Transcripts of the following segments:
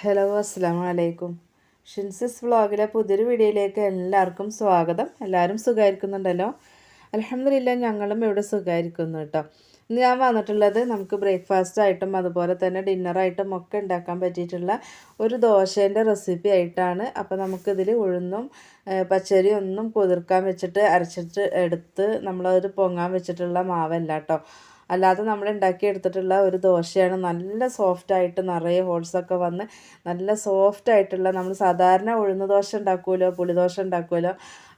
Hello അസ്സാം വലൈക്കും ഷിൻസിസ് വ്ളോഗിലെ പുതിയൊരു വീഡിയോയിലേക്ക് എല്ലാവർക്കും സ്വാഗതം. എല്ലാവരും സുഖമായിരിക്കുന്നുണ്ടല്ലോ? അലഹമില്ല ഞങ്ങളും ഇവിടെ സുഖമായിരിക്കുന്നു കേട്ടോ. ഇന്ന് ഞാൻ വന്നിട്ടുള്ളത് നമുക്ക് ബ്രേക്ക്ഫാസ്റ്റ് ആയിട്ടും അതുപോലെ തന്നെ ഡിന്നറായിട്ടും ഒക്കെ ഉണ്ടാക്കാൻ പറ്റിയിട്ടുള്ള ഒരു ദോശേന്റെ റെസിപ്പി ആയിട്ടാണ്. അപ്പോൾ നമുക്കിതിൽ ഉഴുന്നും പച്ചരി ഒന്നും കുതിർക്കാൻ വെച്ചിട്ട് അരച്ചിട്ട് എടുത്ത് നമ്മളത് പൊങ്ങാൻ വെച്ചിട്ടുള്ള മാവല്ല കേട്ടോ. അല്ലാതെ നമ്മൾ ഉണ്ടാക്കിയെടുത്തിട്ടുള്ള ഒരു ദോശയാണ് നല്ല സോഫ്റ്റ് ആയിട്ട് നിറയെ ഹോൾസൊക്കെ വന്ന് നല്ല സോഫ്റ്റ് ആയിട്ടുള്ള നമ്മൾ സാധാരണ ഉഴുന്ന ദോശ ഉണ്ടാക്കുമല്ലോ പുളിദോശ ഉണ്ടാക്കുമല്ലോ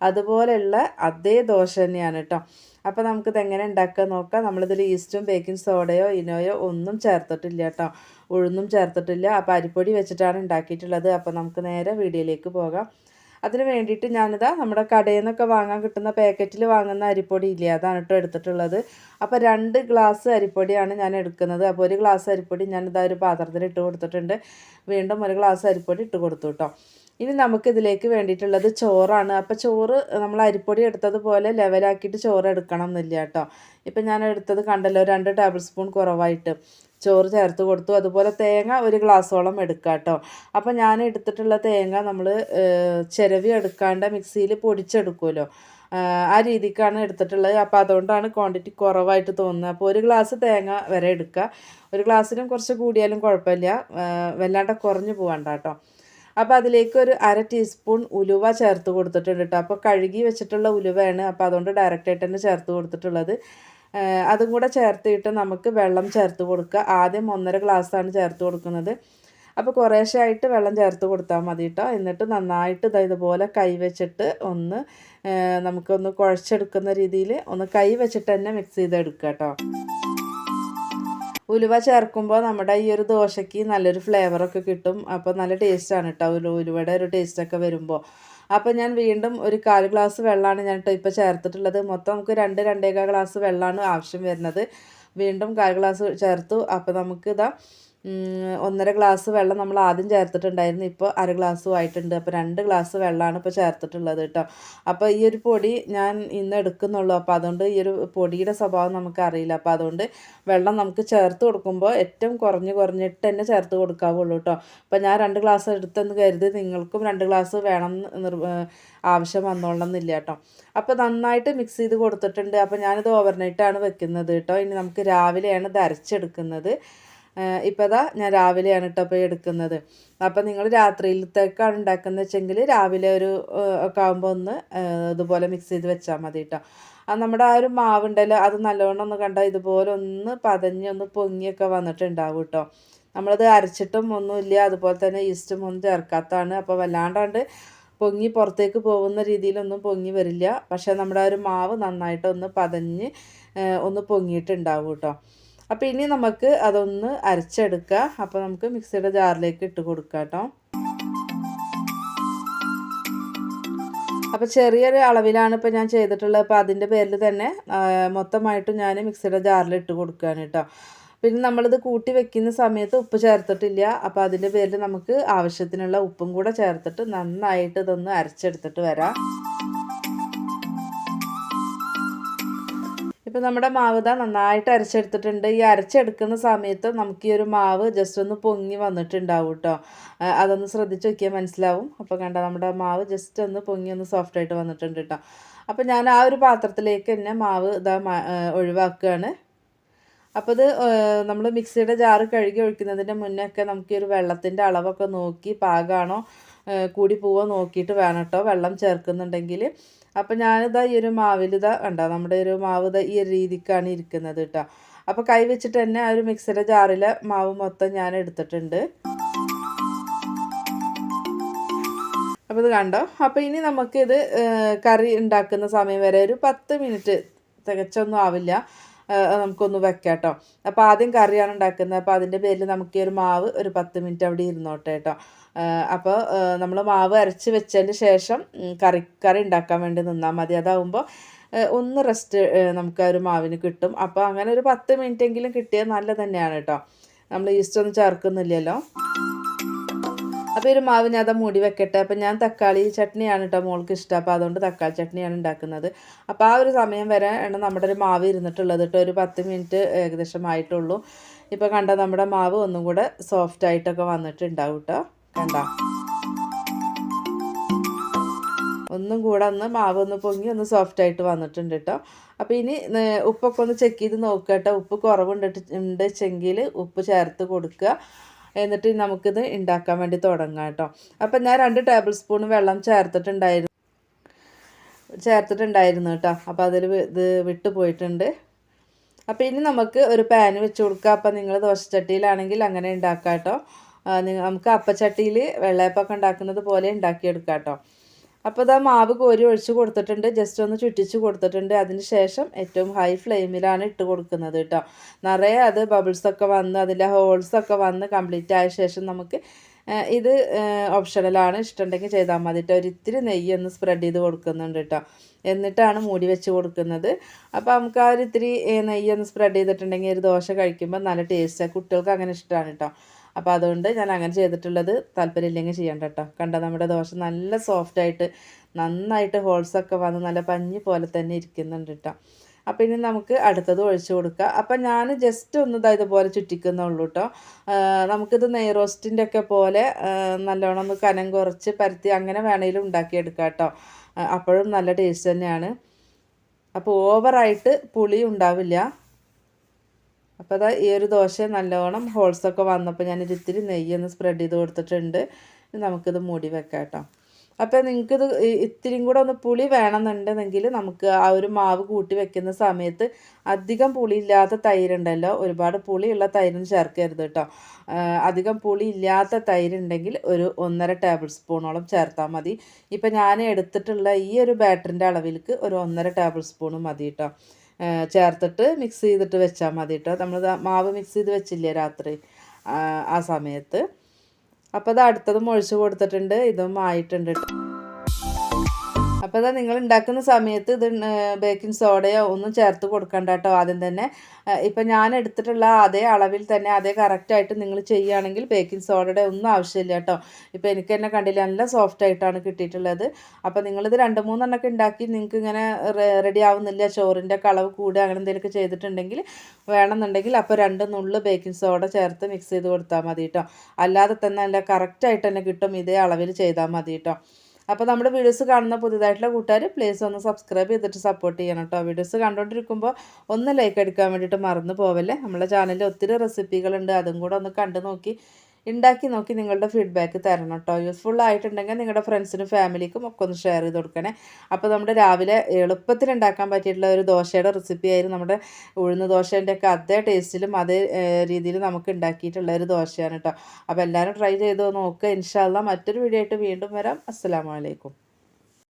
അതുപോലെയുള്ള അതേ ദോശ തന്നെയാണ് കേട്ടോ അപ്പോൾ നമുക്കിത് എങ്ങനെ ഉണ്ടാക്കുക നോക്കാം. നമ്മളിതിൽ ഈസ്റ്റും ബേക്കിംഗ് സോഡയോ ഇനോയോ ഒന്നും ചേർത്തിട്ടില്ല കേട്ടോ ഉഴുന്നും ചേർത്തിട്ടില്ല. അപ്പോൾ അരിപ്പൊടി വെച്ചിട്ടാണ് ഉണ്ടാക്കിയിട്ടുള്ളത് അപ്പോൾ നമുക്ക് നേരെ വീഡിയോയിലേക്ക് പോകാം. അതിന് വേണ്ടിയിട്ട് ഞാനിതാ നമ്മുടെ കടയിൽ നിന്നൊക്കെ വാങ്ങാൻ കിട്ടുന്ന പാക്കറ്റിൽ വാങ്ങുന്ന അരിപ്പൊടി ഇല്ല അതാണ് കേട്ടോ എടുത്തിട്ടുള്ളത്. അപ്പോൾ രണ്ട് ഗ്ലാസ് അരിപ്പൊടിയാണ് ഞാൻ എടുക്കുന്നത്. അപ്പോൾ ഒരു ഗ്ലാസ് അരിപ്പൊടി ഞാനിതാ ഒരു പാത്രത്തിൽ ഇട്ട് കൊടുത്തിട്ടുണ്ട്. വീണ്ടും ഒരു ഗ്ലാസ് അരിപ്പൊടി ഇട്ട് കൊടുത്തു കേട്ടോ. ഇനി നമുക്ക് ഇതിലേക്ക് വേണ്ടിയിട്ടുള്ളത് ചോറാണ്. അപ്പോൾ ചോറ് നമ്മൾ അരിപ്പൊടി എടുത്തതുപോലെ ലെവലാക്കിയിട്ട് ചോറ് എടുക്കണം എന്നില്ല കേട്ടോ. ഇപ്പം ഞാൻ എടുത്തത് കണ്ടല്ലോ രണ്ട് ടേബിൾ സ്പൂൺ കുറവായിട്ട്. ചോറ് ചേർത്ത് കൊടുത്തു. അതുപോലെ തേങ്ങ ഒരു ഗ്ലാസ്സോളം എടുക്കുക കേട്ടോ അപ്പോൾ ഞാൻ എടുത്തിട്ടുള്ള തേങ്ങ നമ്മൾ ചിരവി എടുക്കാണ്ട് മിക്സിയിൽ പൊടിച്ചെടുക്കുമല്ലോ. ആ രീതിക്കാണ് എടുത്തിട്ടുള്ളത്. അപ്പോൾ അതുകൊണ്ടാണ് ക്വാണ്ടിറ്റി കുറവായിട്ട് തോന്നുന്നത്. അപ്പോൾ ഒരു ഗ്ലാസ് തേങ്ങ വരെ എടുക്കുക. ഒരു ഗ്ലാസ്സിനും കുറച്ച് കൂടിയാലും കുഴപ്പമില്ല. വല്ലാണ്ട് കുറഞ്ഞു പോകണ്ട കേട്ടോ അപ്പോൾ അതിലേക്ക് ഒരു അര ടീസ്പൂൺ ഉലുവ ചേർത്ത് കൊടുത്തിട്ടുണ്ട് കേട്ടോ. അപ്പോൾ കഴുകി വെച്ചിട്ടുള്ള ഉലുവയാണ്. അപ്പോൾ അതുകൊണ്ട് ഡയറക്റ്റായിട്ട് തന്നെ ചേർത്ത് കൊടുത്തിട്ടുള്ളത്. അതും കൂടെ ചേർത്തിട്ട് നമുക്ക് വെള്ളം ചേർത്ത് കൊടുക്കുക. ആദ്യം ഒന്നര ഗ്ലാസ്സാണ് ചേർത്ത് കൊടുക്കുന്നത്. അപ്പോൾ കുറേശ്ശെ ആയിട്ട് വെള്ളം ചേർത്ത് കൊടുത്താൽ മതി കേട്ടോ എന്നിട്ട് നന്നായിട്ട് ദാ ഇതുപോലെ കൈ വെച്ചിട്ട് ഒന്ന് നമുക്കൊന്ന് കുഴച്ചെടുക്കുന്ന രീതിയിൽ ഒന്ന് കൈ വെച്ചിട്ട് തന്നെ മിക്സ് ചെയ്തെടുക്കുക കേട്ടോ ഉലുവ ചേർക്കുമ്പോൾ നമ്മുടെ ഈ ഒരു ദോശയ്ക്ക് നല്ലൊരു ഫ്ലേവറൊക്കെ കിട്ടും. അപ്പോൾ നല്ല ടേസ്റ്റാണ് കേട്ടോ ഉലു ഉലുവയുടെ ഒരു ടേസ്റ്റൊക്കെ വരുമ്പോൾ അപ്പോൾ ഞാൻ വീണ്ടും ഒരു കാൽ ഗ്ലാസ് വെള്ളമാണ് ഞാൻ കേട്ടോ ഇപ്പോൾ ചേർത്തിട്ടുള്ളത്. മൊത്തം നമുക്ക് രണ്ട് രണ്ടേകാൽ ഗ്ലാസ് വെള്ളമാണ് ആവശ്യം വരുന്നത്. വീണ്ടും കാൽ ഗ്ലാസ് ചേർത്തു. അപ്പോൾ നമുക്ക് ഇതാ ഉം, ഒന്നര ഗ്ലാസ് വെള്ളം നമ്മൾ ആദ്യം ചേർത്തിട്ടുണ്ടായിരുന്നു. ഇപ്പോൾ അര ഗ്ലാസ്സും ആയിട്ടുണ്ട്. അപ്പോൾ രണ്ട് ഗ്ലാസ് വെള്ളമാണ് ഇപ്പോൾ ചേർത്തിട്ടുള്ളത് കേട്ടോ. അപ്പോൾ ഈ ഒരു പൊടി ഞാൻ ഇന്ന് എടുക്കുന്നുള്ളൂ. അപ്പോൾ അതുകൊണ്ട് ഈ ഒരു പൊടിയുടെ സ്വഭാവം നമുക്ക് അറിയില്ല. അപ്പോൾ അതുകൊണ്ട് വെള്ളം നമുക്ക് ചേർത്ത് കൊടുക്കുമ്പോൾ ഏറ്റവും കുറഞ്ഞ് കുറഞ്ഞിട്ട് തന്നെ ചേർത്ത് കൊടുക്കാവുള്ളൂ കേട്ടോ. അപ്പോൾ ഞാൻ രണ്ട് ഗ്ലാസ് എടുത്തെന്ന് കരുതി നിങ്ങൾക്കും രണ്ട് ഗ്ലാസ് വേണം നിർ ആവശ്യം വന്നോളണമെന്നില്ല കേട്ടോ. അപ്പോൾ നന്നായിട്ട് മിക്സ് ചെയ്ത് കൊടുത്തിട്ടുണ്ട്. അപ്പോൾ ഞാനിത് ഓവർനൈറ്റാണ് വെക്കുന്നത് കേട്ടോ. ഇനി നമുക്ക് രാവിലെയാണ് ഇത് അരച്ചെടുക്കുന്നത്. ഇപ്പോൾ ഇതാ ഞാൻ രാവിലെയാണ് കേട്ടോ പോയി എടുക്കുന്നത്. അപ്പോൾ നിങ്ങൾ രാത്രിയിലത്തേക്കാണ് ഉണ്ടാക്കുന്നത് വെച്ചെങ്കിൽ രാവിലെ ഒരു ഒക്കെ ആകുമ്പോൾ ഒന്ന് ഇതുപോലെ മിക്സ് ചെയ്ത് വെച്ചാൽ മതി കേട്ടോ ആ നമ്മുടെ ആ ഒരു മാവുണ്ടല്ലോ അത് നല്ലോണം ഒന്ന് കണ്ടാൽ ഇതുപോലെ ഒന്ന് പതഞ്ഞ് ഒന്ന് പൊങ്ങിയൊക്കെ വന്നിട്ടുണ്ടാവും കേട്ടോ നമ്മളത് അരച്ചിട്ടും ഒന്നുമില്ല അതുപോലെ തന്നെ ഈസ്റ്റും ഒന്നും ചേർക്കാത്തതാണ്. അപ്പോൾ വല്ലാണ്ടാണ്ട് പൊങ്ങി പുറത്തേക്ക് പോകുന്ന രീതിയിലൊന്നും പൊങ്ങി വരില്ല. പക്ഷേ നമ്മുടെ ആ ഒരു മാവ് നന്നായിട്ടൊന്ന് പതഞ്ഞ് ഒന്ന് പൊങ്ങിയിട്ടുണ്ടാവും കേട്ടോ അപ്പോൾ ഇനി നമുക്ക് അതൊന്ന് അരച്ചെടുക്കാം. അപ്പോൾ നമുക്ക് മിക്സിയുടെ ജാറിലേക്ക് ഇട്ട് കൊടുക്കാം കേട്ടോ. അപ്പോൾ ചെറിയൊരു അളവിലാണ് ഇപ്പോൾ ഞാൻ ചെയ്തിട്ടുള്ളത്. അപ്പോൾ അതിന്റെ പേരിൽ തന്നെ മൊത്തമായിട്ട് ഞാൻ മിക്സിയുടെ ജാറിൽ ഇട്ട് കൊടുക്കുകയാണ് കേട്ടോ. പിന്നെ നമ്മളിത് കൂട്ടി വെക്കുന്ന സമയത്ത് ഉപ്പ് ചേർത്തിട്ടില്ല. അപ്പോൾ അതിന്റെ പേരിൽ നമുക്ക് ആവശ്യത്തിനുള്ള ഉപ്പും കൂടെ ചേർത്തിട്ട് നന്നായിട്ട് ഇതൊന്ന് അരച്ചെടുത്തിട്ട് വരാം. ഇപ്പം നമ്മുടെ മാവ് ഇതാ നന്നായിട്ട് അരച്ചെടുത്തിട്ടുണ്ട്. ഈ അരച്ചെടുക്കുന്ന സമയത്ത് നമുക്ക് ഈ ഒരു മാവ് ജസ്റ്റ് ഒന്ന് പൊങ്ങി വന്നിട്ടുണ്ടാവും കേട്ടോ അതൊന്ന് ശ്രദ്ധിച്ച് നോക്കിയാൽ മനസ്സിലാവും. അപ്പോൾ കണ്ട നമ്മുടെ മാവ് ജസ്റ്റ് ഒന്ന് പൊങ്ങി ഒന്ന് സോഫ്റ്റ് ആയിട്ട് വന്നിട്ടുണ്ട് കേട്ടോ അപ്പോൾ ഞാൻ ആ ഒരു പാത്രത്തിലേക്ക് തന്നെ മാവ് ഇതാ ഒഴിവാക്കുകയാണ്. അപ്പോൾ ഇത് നമ്മൾ മിക്സിയുടെ ജാറ് കഴുകി ഒഴിക്കുന്നതിന്റെ മുന്നേ ഒക്കെ നമുക്ക് ഈ ഒരു വെള്ളത്തിന്റെ അളവൊക്കെ നോക്കി പാകമാണോ കൂടി പോവാൻ നോക്കിയിട്ട് വേണം കേട്ടോ വെള്ളം ചേർക്കുന്നുണ്ടെങ്കിൽ അപ്പോൾ ഞാനിതാ ഈ ഒരു മാവിൽ ഇതാ കണ്ടോ നമ്മുടെ ഒരു മാവ് ഇതാ ഈ ഒരു രീതിക്കാണ് ഇരിക്കുന്നത് കേട്ടോ. അപ്പോൾ കൈ വെച്ചിട്ട് തന്നെ ആ ഒരു മിക്സിയുടെ ജാറിലെ മാവ് മൊത്തം ഞാൻ എടുത്തിട്ടുണ്ട്. അപ്പോൾ ഇത് കണ്ടോ അപ്പോൾ ഇനി നമുക്കിത് കറി ഉണ്ടാക്കുന്ന സമയം വരെ ഒരു പത്ത് മിനിറ്റ് തികച്ചൊന്നും ആവില്ല. നമുക്കൊന്ന് വെക്കാം കേട്ടോ അപ്പോൾ ആദ്യം കറിയാണ് ഉണ്ടാക്കുന്നത്. അപ്പോൾ അതിന്റെ പേരിൽ നമുക്ക് ഈ ഒരു മാവ് ഒരു പത്ത് മിനിറ്റ് അവിടെ ഇരുന്നോട്ടെ കേട്ടോ. അപ്പോൾ നമ്മൾ മാവ് അരച്ച് വെച്ചതിന് ശേഷം കറി കറി ഉണ്ടാക്കാൻ വേണ്ടി നിന്നാൽ മതി. അതാവുമ്പോൾ ഒന്ന് റെസ്റ്റ് നമുക്ക് ആ ഒരു മാവിന് കിട്ടും. അപ്പോൾ അങ്ങനെ ഒരു പത്ത് മിനിറ്റ് എങ്കിലും കിട്ടിയാൽ നല്ലത് തന്നെയാണ് കേട്ടോ. നമ്മൾ ഈസ്റ്റ് ഒന്നും ചേർക്കുന്നില്ലല്ലോ. അപ്പോൾ ഒരു മാവ് ഞാൻ അത് മൂടി വെക്കട്ടെ. അപ്പോൾ ഞാൻ തക്കാളി ചട്നിയാണ് കേട്ടോ മോൾക്ക് ഇഷ്ടം. അപ്പോൾ അതുകൊണ്ട് തക്കാളി ചട്നിയാണ് ഉണ്ടാക്കുന്നത്. അപ്പോൾ ആ ഒരു സമയം വരെ ആണ് നമ്മുടെ ഒരു മാവ് ഇരുന്നിട്ടുള്ളത് കേട്ടോ ഒരു പത്ത് മിനിറ്റ് ഏകദേശം ആയിട്ടുള്ളൂ. ഇപ്പോൾ കണ്ട നമ്മുടെ മാവ് ഒന്നും കൂടെ സോഫ്റ്റ് ആയിട്ടൊക്കെ വന്നിട്ടുണ്ടാവും കേട്ടോ കണ്ട? ഒന്നും കൂടെ ഒന്ന് മാവ് ഒന്ന് പൊങ്ങി ഒന്ന് സോഫ്റ്റ് ആയിട്ട് വന്നിട്ടുണ്ട് കേട്ടോ അപ്പോൾ ഇനി ഉപ്പൊക്കെ ഒന്ന് ചെക്ക് ചെയ്ത് നോക്കുക കേട്ടോ ഉപ്പ് കുറവുണ്ട് ഉണ്ട് വെച്ചെങ്കിൽ ഉപ്പ് ചേർത്ത് കൊടുക്കുക എന്നിട്ട് നമുക്കിത് ഉണ്ടാക്കാൻ വേണ്ടി തുടങ്ങാം കേട്ടോ. അപ്പം ഞാൻ രണ്ട് ടേബിൾ സ്പൂൺ വെള്ളം ചേർത്തിട്ടുണ്ടായിരുന്നു. ചേർത്തിട്ടുണ്ടായിരുന്നു കേട്ടോ. അപ്പോൾ അതിൽ ഇത് വിട്ടു പോയിട്ടുണ്ട്. അപ്പോൾ ഇനി നമുക്ക് ഒരു പാൻ വെച്ച് കൊടുക്കുക അപ്പോൾ നിങ്ങൾ ദോശച്ചട്ടിയിലാണെങ്കിൽ അങ്ങനെ ഉണ്ടാക്കാം കേട്ടോ. നമുക്ക് അപ്പച്ചട്ടിയിൽ വെള്ളയപ്പൊക്കെ ഉണ്ടാക്കുന്നത് പോലെ ഉണ്ടാക്കിയെടുക്കാം കേട്ടോ. അപ്പോൾ ഇതാ മാവ് കോരി ഒഴിച്ച് കൊടുത്തിട്ടുണ്ട്. ജസ്റ്റ് ഒന്ന് ചുറ്റിച്ച് കൊടുത്തിട്ടുണ്ട്. അതിന് ശേഷം ഏറ്റവും ഹൈ ഫ്ലെയിമിലാണ് ഇട്ട് കൊടുക്കുന്നത് കേട്ടോ. നിറയെ അത് ബബിൾസൊക്കെ വന്ന് അതിന്റെ ഹോൾസൊക്കെ വന്ന് കംപ്ലീറ്റ് ആയ ശേഷം നമുക്ക് ഇത് ഓപ്ഷണലാണ് ഇഷ്ടമുണ്ടെങ്കിൽ ചെയ്താൽ മതി കേട്ടോ. ഒരിത്തിരി നെയ്യ് ഒന്ന് സ്പ്രെഡ് ചെയ്ത് കൊടുക്കുന്നുണ്ട് കേട്ടോ. എന്നിട്ടാണ് മൂടി വെച്ച് കൊടുക്കുന്നത്. അപ്പോൾ നമുക്ക് ആ ഒരു ഇത്തിരി നെയ്യ് ഒന്ന് സ്പ്രെഡ് ചെയ്തിട്ടുണ്ടെങ്കിൽ ഒരു ദോശ കഴിക്കുമ്പോൾ നല്ല ടേസ്റ്റാണ് കുട്ടികൾക്ക് അങ്ങനെ ഇഷ്ടമാണ് കേട്ടോ. അപ്പോൾ അതുകൊണ്ട് ഞാൻ അങ്ങനെ ചെയ്തിട്ടുള്ളത് താല്പര്യമില്ലെങ്കിൽ ചെയ്യണ്ട കേട്ടോ കണ്ട നമ്മുടെ ദോശ നല്ല സോഫ്റ്റായിട്ട് നന്നായിട്ട് ഹോൾസൊക്കെ വന്ന് നല്ല പഞ്ഞി പോലെ തന്നെ ഇരിക്കുന്നുണ്ട് കേട്ടോ അപ്പോൾ ഇനി നമുക്ക് അടുത്തത് ഒഴിച്ചു കൊടുക്കുക അപ്പം ഞാൻ ജസ്റ്റ് ഒന്ന് ഇതാ ഇതുപോലെ ചുറ്റിക്കുന്നുള്ളൂ കേട്ടോ നമുക്കിത് നെയ് റോസ്റ്റിന്റെ ഒക്കെ പോലെ നല്ലോണം ഒന്ന് കനം കുറച്ച് പരത്തി അങ്ങനെ വേണമെങ്കിലും ഉണ്ടാക്കിയെടുക്കാം കേട്ടോ അപ്പോഴും നല്ല ടേസ്റ്റ് തന്നെയാണ്. അപ്പോൾ ഓവറായിട്ട് പുളി ഉണ്ടാവില്ല. അപ്പോൾ അതാ ഈ ഒരു ദോശ നല്ലോണം ഹോൾസൊക്കെ വന്നപ്പോൾ ഞാൻ ഇത്തിരി നെയ്യൊന്ന് സ്പ്രെഡ് ചെയ്ത് കൊടുത്തിട്ടുണ്ട്. നമുക്കിത് മൂടി വെക്കാം കേട്ടോ. അപ്പോൾ നിങ്ങൾക്കിത് ഇത്തിരിയും കൂടെ ഒന്ന് പുളി വേണമെന്നുണ്ടെങ്കിൽ നമുക്ക് ആ ഒരു മാവ് കൂട്ടി വെക്കുന്ന സമയത്ത് അധികം പുളി ഇല്ലാത്ത തൈരുണ്ടല്ലോ ഒരുപാട് പുളിയുള്ള തൈരും ചേർക്കരുത് കേട്ടോ. അധികം പുളി ഇല്ലാത്ത തൈരുണ്ടെങ്കിൽ ഒരു ഒന്നര ടേബിൾ സ്പൂണോളം ചേർത്താൽ മതി. ഇപ്പം ഞാൻ എടുത്തിട്ടുള്ള ഈ ഒരു ബാറ്ററിന്റെ അളവിലേക്ക് ഒരു ഒന്നര ടേബിൾ സ്പൂൺ മതി കേട്ടോ. ചേർത്തിട്ട് മിക്സ് ചെയ്തിട്ട് വെച്ചാൽ മതി കേട്ടോ നമ്മൾ മാവ് മിക്സ് ചെയ്ത് വെച്ചില്ലേ രാത്രി? ആ സമയത്ത്. അപ്പോൾ അത് അടുത്തത് ഒഴിച്ച് കൊടുത്തിട്ടുണ്ട്. ഇതും ആയിട്ടുണ്ട് കേട്ടോ അപ്പോൾ ഇതാ നിങ്ങൾ ഉണ്ടാക്കുന്ന സമയത്ത് ഇത് ബേക്കിംഗ് സോഡയോ ഒന്നും ചേർത്ത് കൊടുക്കണ്ട കേട്ടോ ആദ്യം തന്നെ ഇപ്പം ഞാൻ എടുത്തിട്ടുള്ള അതേ അളവിൽ തന്നെ അതേ കറക്റ്റായിട്ട് നിങ്ങൾ ചെയ്യുകയാണെങ്കിൽ ബേക്കിംഗ് സോഡയുടെ ഒന്നും ആവശ്യമില്ല കേട്ടോ. ഇപ്പോൾ എനിക്ക് തന്നെ കണ്ടില്ല നല്ല സോഫ്റ്റ് ആയിട്ടാണ് കിട്ടിയിട്ടുള്ളത്. അപ്പോൾ നിങ്ങളിത് രണ്ട് മൂന്നെണ്ണമൊക്കെ ഉണ്ടാക്കി നിങ്ങൾക്ക് ഇങ്ങനെ റെഡി ആവുന്നില്ല ചോറിന്റെ കളവ് കൂടുക അങ്ങനെ എന്തെങ്കിലുമൊക്കെ ചെയ്തിട്ടുണ്ടെങ്കിൽ വേണമെന്നുണ്ടെങ്കിൽ അപ്പോൾ രണ്ട് നുള്ള് ബേക്കിംഗ് സോഡ ചേർത്ത് മിക്സ് ചെയ്ത് കൊടുത്താൽ മതി കേട്ടോ. അല്ലാതെ തന്നെ നല്ല കറക്റ്റായിട്ട് തന്നെ കിട്ടും ഇതേ അളവിൽ ചെയ്താൽ മതി കേട്ടോ. അപ്പോൾ നമ്മുടെ വീഡിയോസ് കാണുന്ന പുതിയതായിട്ടുള്ള കൂട്ടുകാർ പ്ലീസ് ഒന്ന് സബ്സ്ക്രൈബ് ചെയ്തിട്ട് സപ്പോർട്ട് ചെയ്യണം കേട്ടോ വീഡിയോസ് കണ്ടുകൊണ്ടിരിക്കുമ്പോൾ ഒന്ന് ലൈക്ക് അടിക്കാൻ വേണ്ടിയിട്ട് മറന്നു പോവല്ലേ? നമ്മുടെ ചാനലിൽ ഒത്തിരി റെസിപ്പികളുണ്ട് അതും കൂടെ ഒന്ന് കണ്ടു നോക്കി ഉണ്ടാക്കി നോക്കി നിങ്ങളുടെ ഫീഡ്ബാക്ക് തരണം കേട്ടോ യൂസ്ഫുൾ ആയിട്ടുണ്ടെങ്കിൽ നിങ്ങളുടെ ഫ്രണ്ട്സിനും ഫാമിലിക്കും ഒക്കെ ഒന്ന് ഷെയർ ചെയ്ത് കൊടുക്കണേ. അപ്പോൾ നമ്മുടെ രാവിലെ എളുപ്പത്തിൽ ഉണ്ടാക്കാൻ പറ്റിയിട്ടുള്ള ഒരു ദോശയുടെ റെസിപ്പി ആയിരുന്നു നമ്മുടെ ഉഴുന്ന ദോശേന്റെ ഒക്കെ അതേ ടേസ്റ്റിലും അതേ രീതിയിൽ നമുക്ക് ഉണ്ടാക്കിയിട്ടുള്ള ഒരു ദോശയാണ് കേട്ടോ അപ്പോൾ എല്ലാവരും ട്രൈ ചെയ്ത് നോക്കുക ഇൻഷാല്ല മറ്റൊരു വീഡിയോ ആയിട്ട് വീണ്ടും വരാം. അസ്സാം വലൈക്കും